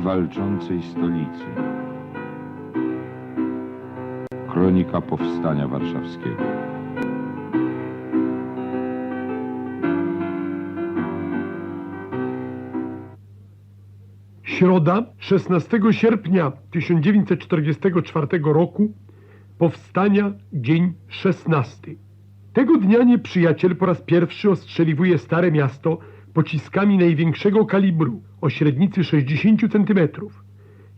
walczącej stolicy. Kronika Powstania Warszawskiego. Środa, 16 sierpnia 1944 roku, powstania, dzień 16. Tego dnia nieprzyjaciel po raz pierwszy ostrzeliwuje Stare Miasto pociskami największego kalibru o średnicy 60 cm.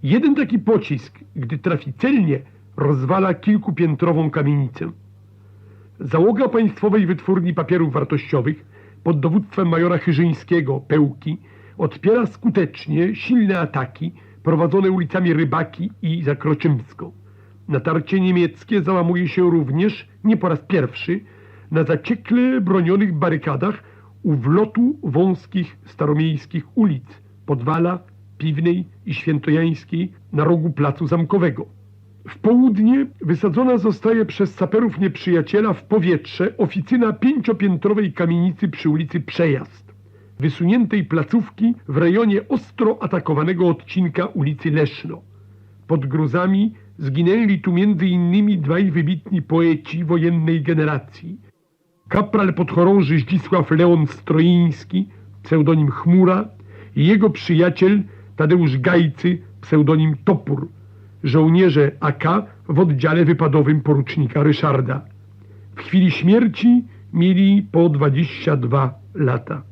Jeden taki pocisk, gdy trafi celnie, rozwala kilkupiętrową kamienicę. Załoga Państwowej Wytwórni Papierów Wartościowych pod dowództwem majora Chyżyńskiego, Pełki, odpiera skutecznie silne ataki prowadzone ulicami Rybaki i Zakroczymską. Natarcie niemieckie załamuje się również, nie po raz pierwszy, na zaciekle bronionych barykadach u wlotu wąskich staromiejskich ulic Podwala, Piwnej i Świętojańskiej na rogu Placu Zamkowego. W południe wysadzona zostaje przez saperów nieprzyjaciela w powietrze oficyna pięciopiętrowej kamienicy przy ulicy Przejazd, wysuniętej placówki w rejonie ostro atakowanego odcinka ulicy Leszno. Pod gruzami zginęli tu innymi dwaj wybitni poeci wojennej generacji. Kapral podchorąży Zdzisław Leon Stroiński, pseudonim Chmura i jego przyjaciel Tadeusz Gajcy, pseudonim Topór, żołnierze AK w oddziale wypadowym porucznika Ryszarda. W chwili śmierci mieli po 22 lata.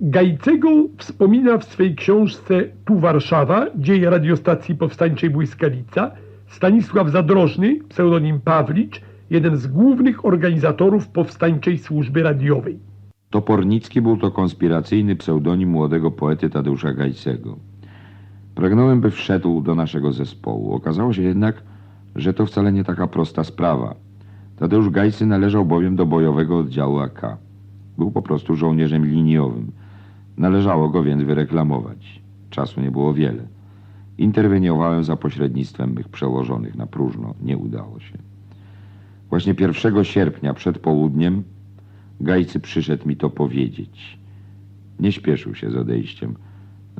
Gajcego wspomina w swej książce Tu Warszawa, dzieje radiostacji powstańczej Błyskawica, Stanisław Zadrożny, pseudonim Pawlicz, jeden z głównych organizatorów powstańczej służby radiowej. Topornicki był to konspiracyjny pseudonim młodego poety Tadeusza Gajcego. Pragnąłem, by wszedł do naszego zespołu. Okazało się jednak, że to wcale nie taka prosta sprawa. Tadeusz Gajcy należał bowiem do bojowego oddziału AK. Był po prostu żołnierzem liniowym. Należało go więc wyreklamować. Czasu nie było wiele. Interweniowałem za pośrednictwem mych przełożonych na próżno. Nie udało się. Właśnie 1 sierpnia przed południem Gajcy przyszedł mi to powiedzieć. Nie śpieszył się z odejściem.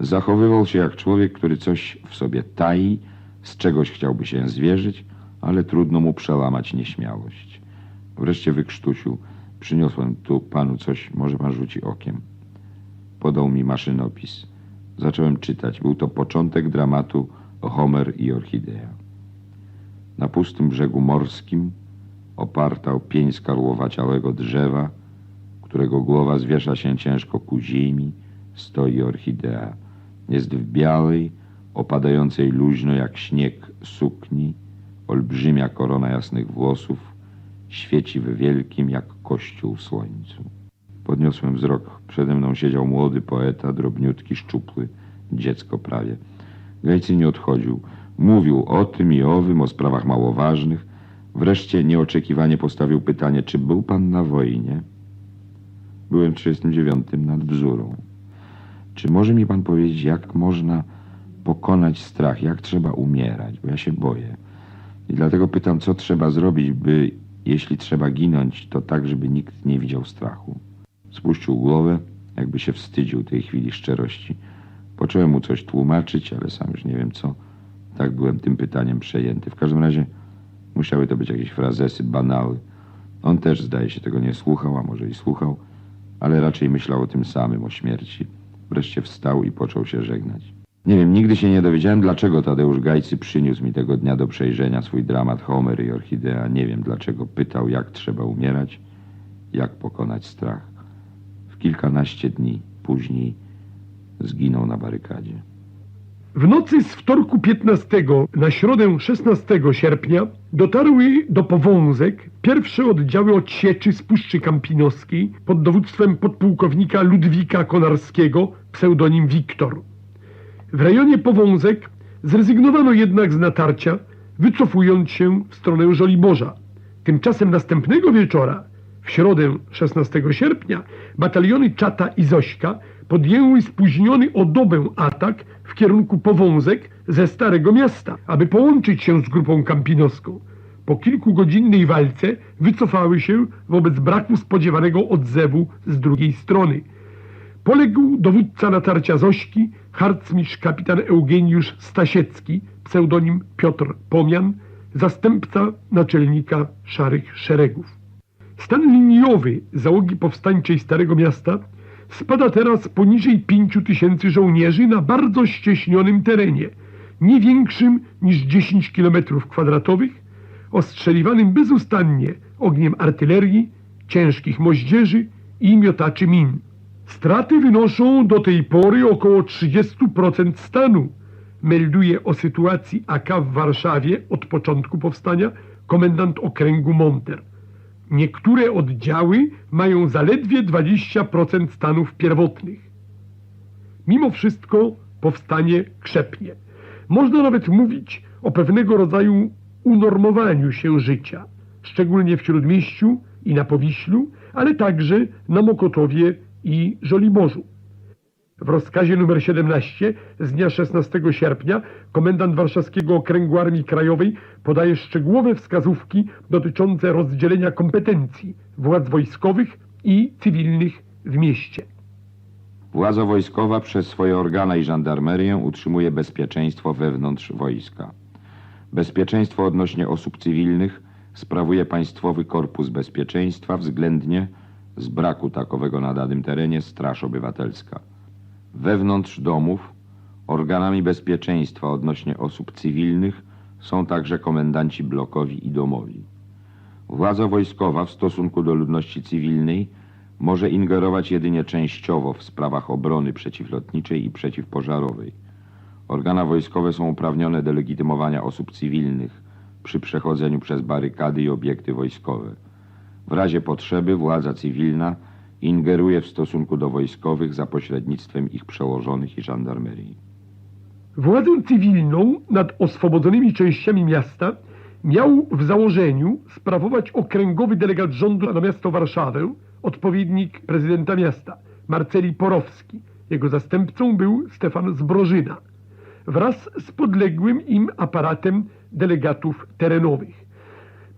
Zachowywał się jak człowiek, który coś w sobie tai, z czegoś chciałby się zwierzyć, ale trudno mu przełamać nieśmiałość. Wreszcie wykrztusił. Przyniosłem tu panu coś, może pan rzuci okiem. Podał mi maszynopis. Zacząłem czytać. Był to początek dramatu Homer i Orchidea. Na pustym brzegu morskim opartał pień skarłowaciałego drzewa, którego głowa zwiesza się ciężko ku ziemi, stoi orchidea. Jest w białej, opadającej luźno jak śnieg sukni, olbrzymia korona jasnych włosów, świeci w wielkim jak kościół słońcu. Podniosłem wzrok. Przede mną siedział młody poeta, drobniutki, szczupły, dziecko prawie. Gajcy nie odchodził. Mówił o tym i owym, o sprawach mało ważnych. Wreszcie nieoczekiwanie postawił pytanie, czy był pan na wojnie? Byłem w 39 nad Bzurą. Czy może mi pan powiedzieć, jak można pokonać strach, jak trzeba umierać, bo ja się boję. I dlatego pytam, co trzeba zrobić, by, jeśli trzeba ginąć, to tak, żeby nikt nie widział strachu. Spuścił głowę, jakby się wstydził tej chwili szczerości. Począłem mu coś tłumaczyć, ale sam już nie wiem co. Tak byłem tym pytaniem przejęty. W każdym razie musiały to być jakieś frazesy, banały. On też, zdaje się, tego nie słuchał, a może i słuchał, ale raczej myślał o tym samym, o śmierci. Wreszcie wstał i począł się żegnać. Nie wiem, nigdy się nie dowiedziałem, dlaczego Tadeusz Gajcy przyniósł mi tego dnia do przejrzenia swój dramat Homer i Orchidea. Nie wiem, dlaczego pytał, jak trzeba umierać, jak pokonać strach. W kilkanaście dni później zginął na barykadzie. W nocy z wtorku 15 na środę 16 sierpnia dotarły do Powązek pierwsze oddziały odsieczy z Puszczy Kampinoskiej pod dowództwem podpułkownika Ludwika Konarskiego, pseudonim Wiktor. W rejonie Powązek zrezygnowano jednak z natarcia, wycofując się w stronę Żoliborza. Tymczasem następnego wieczora, w środę 16 sierpnia, bataliony Czata i Zośka podjęły spóźniony o dobę atak w kierunku Powązek ze Starego Miasta, aby połączyć się z grupą kampinoską. Po kilkugodzinnej walce wycofały się wobec braku spodziewanego odzewu z drugiej strony. Poległ dowódca natarcia Zośki, harcmistrz kapitan Eugeniusz Stasiecki, pseudonim Piotr Pomian, zastępca naczelnika Szarych Szeregów. Stan liniowy załogi powstańczej Starego Miasta spada teraz poniżej 5 tysięcy żołnierzy na bardzo ścieśnionym terenie, nie większym niż 10 km kwadratowych, ostrzeliwanym bezustannie ogniem artylerii, ciężkich moździerzy i miotaczy min. Straty wynoszą do tej pory około 30% stanu, melduje o sytuacji AK w Warszawie od początku powstania komendant okręgu Monter. Niektóre oddziały mają zaledwie 20% stanów pierwotnych. Mimo wszystko powstanie krzepnie. Można nawet mówić o pewnego rodzaju unormowaniu się życia, szczególnie w Śródmieściu i na Powiślu, ale także na Mokotowie i Żoliborzu. W rozkazie nr 17 z dnia 16 sierpnia komendant Warszawskiego Okręgu Armii Krajowej podaje szczegółowe wskazówki dotyczące rozdzielenia kompetencji władz wojskowych i cywilnych w mieście. Władza wojskowa przez swoje organa i żandarmerię utrzymuje bezpieczeństwo wewnątrz wojska. Bezpieczeństwo odnośnie osób cywilnych sprawuje Państwowy Korpus Bezpieczeństwa względnie z braku takowego na danym terenie Straż Obywatelska. Wewnątrz domów organami bezpieczeństwa odnośnie osób cywilnych są także komendanci blokowi i domowi. Władza wojskowa w stosunku do ludności cywilnej może ingerować jedynie częściowo w sprawach obrony przeciwlotniczej i przeciwpożarowej. Organa wojskowe są uprawnione do legitymowania osób cywilnych przy przechodzeniu przez barykady i obiekty wojskowe. W razie potrzeby władza cywilna ingeruje w stosunku do wojskowych za pośrednictwem ich przełożonych i żandarmerii. Władzę cywilną nad oswobodzonymi częściami miasta miał w założeniu sprawować okręgowy delegat rządu na miasto Warszawę, odpowiednik prezydenta miasta, Marceli Porowski. Jego zastępcą był Stefan Zbrożyna, wraz z podległym im aparatem delegatów terenowych.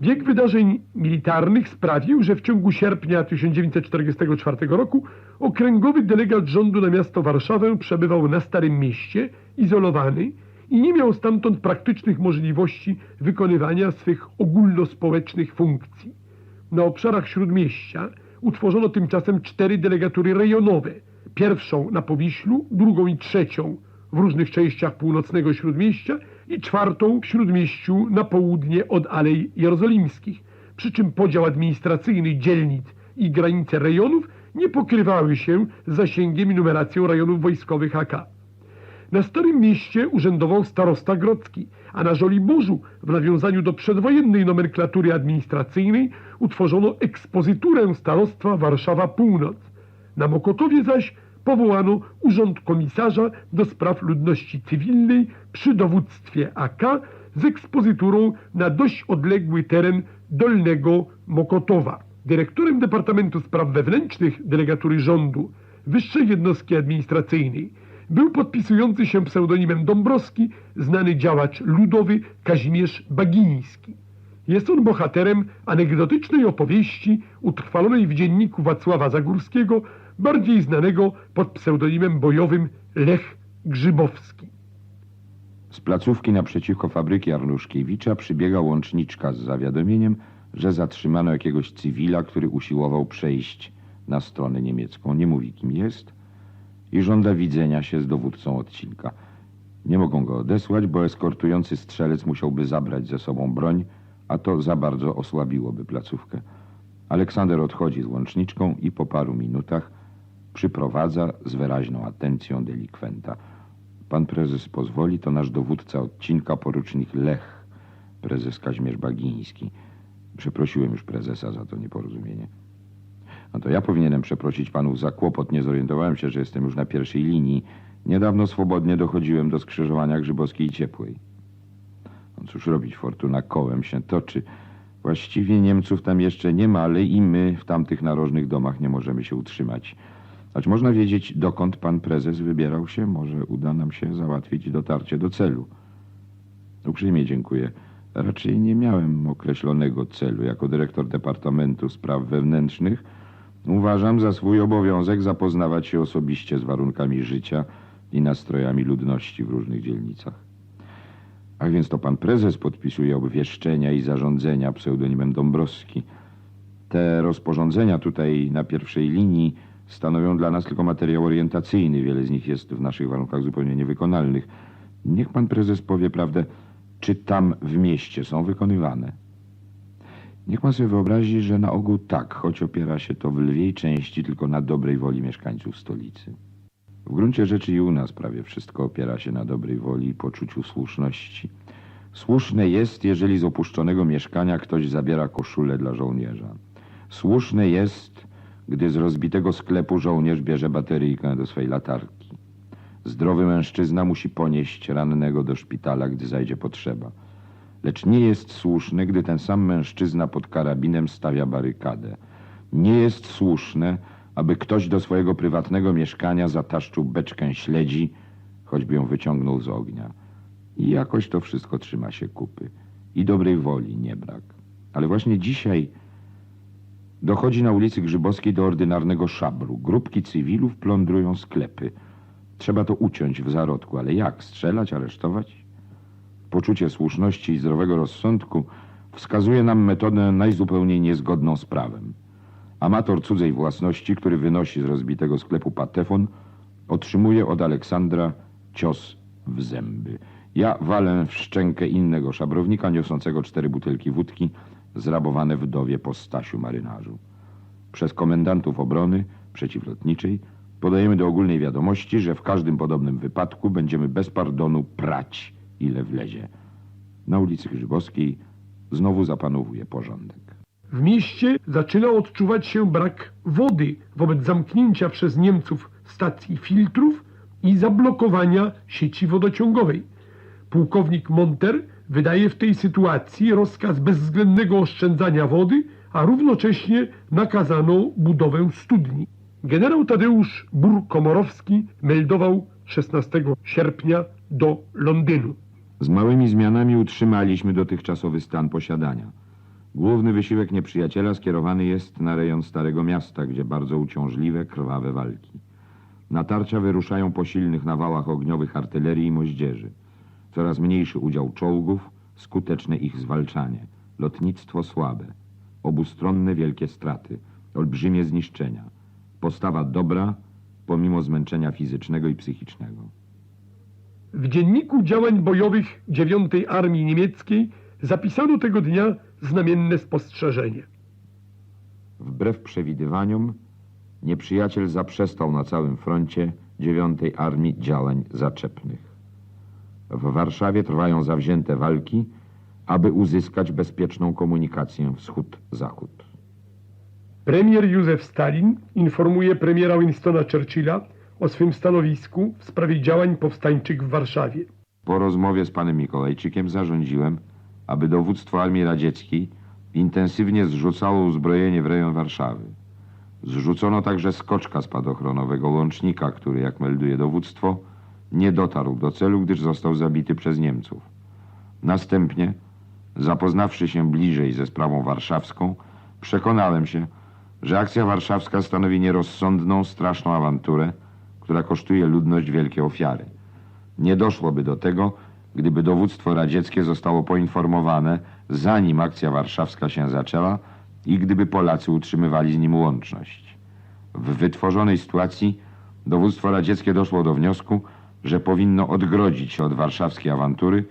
Bieg wydarzeń militarnych sprawił, że w ciągu sierpnia 1944 roku okręgowy delegat rządu na miasto Warszawę przebywał na Starym Mieście, izolowany i nie miał stamtąd praktycznych możliwości wykonywania swych ogólnospołecznych funkcji. Na obszarach Śródmieścia utworzono tymczasem cztery delegatury rejonowe. Pierwszą na Powiślu, drugą i trzecią w różnych częściach północnego Śródmieścia i czwartą w Śródmieściu na południe od Alei Jerozolimskich. Przy czym podział administracyjny dzielnic i granice rejonów nie pokrywały się z zasięgiem i numeracją rejonów wojskowych AK. Na Starym Mieście urzędował starosta grodzki, a na Żoliborzu w nawiązaniu do przedwojennej nomenklatury administracyjnej utworzono ekspozyturę starostwa Warszawa Północ. Na Mokotowie zaś powołano urząd komisarza do spraw ludności cywilnej przy dowództwie AK z ekspozyturą na dość odległy teren Dolnego Mokotowa. Dyrektorem Departamentu Spraw Wewnętrznych delegatury rządu Wyższej Jednostki Administracyjnej był podpisujący się pseudonimem Dąbrowski znany działacz ludowy Kazimierz Bagiński. Jest on bohaterem anegdotycznej opowieści utrwalonej w dzienniku Wacława Zagórskiego, bardziej znanego pod pseudonimem bojowym Lech Grzybowski. Z placówki naprzeciwko fabryki Arnuszkiewicza przybiega łączniczka z zawiadomieniem, że zatrzymano jakiegoś cywila, który usiłował przejść na stronę niemiecką. Nie mówi kim jest i żąda widzenia się z dowódcą odcinka. Nie mogą go odesłać, bo eskortujący strzelec musiałby zabrać ze sobą broń, a to za bardzo osłabiłoby placówkę. Aleksander odchodzi z łączniczką i po paru minutach przyprowadza z wyraźną atencją delikwenta. Pan prezes pozwoli, to nasz dowódca odcinka, porucznik Lech, prezes Kazimierz Bagiński. Przeprosiłem już prezesa za to nieporozumienie. No to ja powinienem przeprosić panów za kłopot. Nie zorientowałem się, że jestem już na pierwszej linii. Niedawno swobodnie dochodziłem do skrzyżowania Grzybowskiej i Ciepłej. No cóż robić, fortuna kołem się toczy. Właściwie Niemców tam jeszcze nie ma, ale i my w tamtych narożnych domach nie możemy się utrzymać. Choć można wiedzieć, dokąd pan prezes wybierał się, może uda nam się załatwić dotarcie do celu. Uprzejmie dziękuję. Raczej nie miałem określonego celu. Jako dyrektor Departamentu Spraw Wewnętrznych uważam za swój obowiązek zapoznawać się osobiście z warunkami życia i nastrojami ludności w różnych dzielnicach. A więc to pan prezes podpisuje obwieszczenia i zarządzenia pseudonimem Dąbrowski. Te rozporządzenia tutaj na pierwszej linii stanowią dla nas tylko materiał orientacyjny. Wiele z nich jest w naszych warunkach zupełnie niewykonalnych. Niech pan prezes powie prawdę, czy tam w mieście są wykonywane. Niech pan sobie wyobrazi, że na ogół tak, choć opiera się to w lwiej części tylko na dobrej woli mieszkańców stolicy. W gruncie rzeczy i u nas prawie wszystko opiera się na dobrej woli i poczuciu słuszności. Słuszne jest, jeżeli z opuszczonego mieszkania ktoś zabiera koszulę dla żołnierza. Słuszne jest, gdy z rozbitego sklepu żołnierz bierze bateryjkę do swej latarki. Zdrowy mężczyzna musi ponieść rannego do szpitala, gdy zajdzie potrzeba. Lecz nie jest słuszne, gdy ten sam mężczyzna pod karabinem stawia barykadę. Nie jest słuszne, aby ktoś do swojego prywatnego mieszkania zataszczył beczkę śledzi, choćby ją wyciągnął z ognia. I jakoś to wszystko trzyma się kupy. I dobrej woli nie brak. Ale właśnie dzisiaj dochodzi na ulicy Grzybowskiej do ordynarnego szabru. Grupki cywilów plądrują sklepy. Trzeba to uciąć w zarodku, ale jak? Strzelać, aresztować? Poczucie słuszności i zdrowego rozsądku wskazuje nam metodę najzupełniej niezgodną z prawem. Amator cudzej własności, który wynosi z rozbitego sklepu patefon, otrzymuje od Aleksandra cios w zęby. Ja walę w szczękę innego szabrownika niosącego cztery butelki wódki zrabowane wdowie po Stasiu marynarzu. Przez komendantów obrony przeciwlotniczej podajemy do ogólnej wiadomości, że w każdym podobnym wypadku będziemy bez pardonu prać, ile wlezie. Na ulicy Grzybowskiej znowu zapanowuje porządek. W mieście zaczyna odczuwać się brak wody wobec zamknięcia przez Niemców stacji filtrów i zablokowania sieci wodociągowej. Pułkownik Monter wydaje w tej sytuacji rozkaz bezwzględnego oszczędzania wody, a równocześnie nakazano budowę studni. Generał Tadeusz Bur-Komorowski meldował 16 sierpnia do Londynu. Z małymi zmianami utrzymaliśmy dotychczasowy stan posiadania. Główny wysiłek nieprzyjaciela skierowany jest na rejon Starego Miasta, gdzie bardzo uciążliwe, krwawe walki. Natarcia wyruszają po silnych nawałach ogniowych artylerii i moździerzy. Coraz mniejszy udział czołgów, skuteczne ich zwalczanie. Lotnictwo słabe. Obustronne wielkie straty. Olbrzymie zniszczenia. Postawa dobra, pomimo zmęczenia fizycznego i psychicznego. W dzienniku działań bojowych 9 Armii Niemieckiej zapisano tego dnia znamienne spostrzeżenie. Wbrew przewidywaniom, nieprzyjaciel zaprzestał na całym froncie dziewiątej Armii działań zaczepnych. W Warszawie trwają zawzięte walki, aby uzyskać bezpieczną komunikację wschód-zachód. Premier Józef Stalin informuje premiera Winstona Churchilla o swym stanowisku w sprawie działań powstańczych w Warszawie. Po rozmowie z panem Mikołajczykiem zarządziłem, aby dowództwo Armii Radzieckiej intensywnie zrzucało uzbrojenie w rejon Warszawy. Zrzucono także skoczka spadochronowego łącznika, który, jak melduje dowództwo, nie dotarł do celu, gdyż został zabity przez Niemców. Następnie, zapoznawszy się bliżej ze sprawą warszawską, przekonałem się, że akcja warszawska stanowi nierozsądną, straszną awanturę, która kosztuje ludność wielkie ofiary. Nie doszłoby do tego, gdyby dowództwo radzieckie zostało poinformowane, zanim akcja warszawska się zaczęła i gdyby Polacy utrzymywali z nim łączność. W wytworzonej sytuacji dowództwo radzieckie doszło do wniosku, że powinno odgrodzić się od warszawskiej awantury,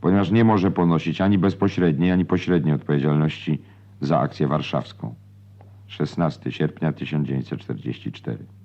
ponieważ nie może ponosić ani bezpośredniej, ani pośredniej odpowiedzialności za akcję warszawską. 16 sierpnia 1944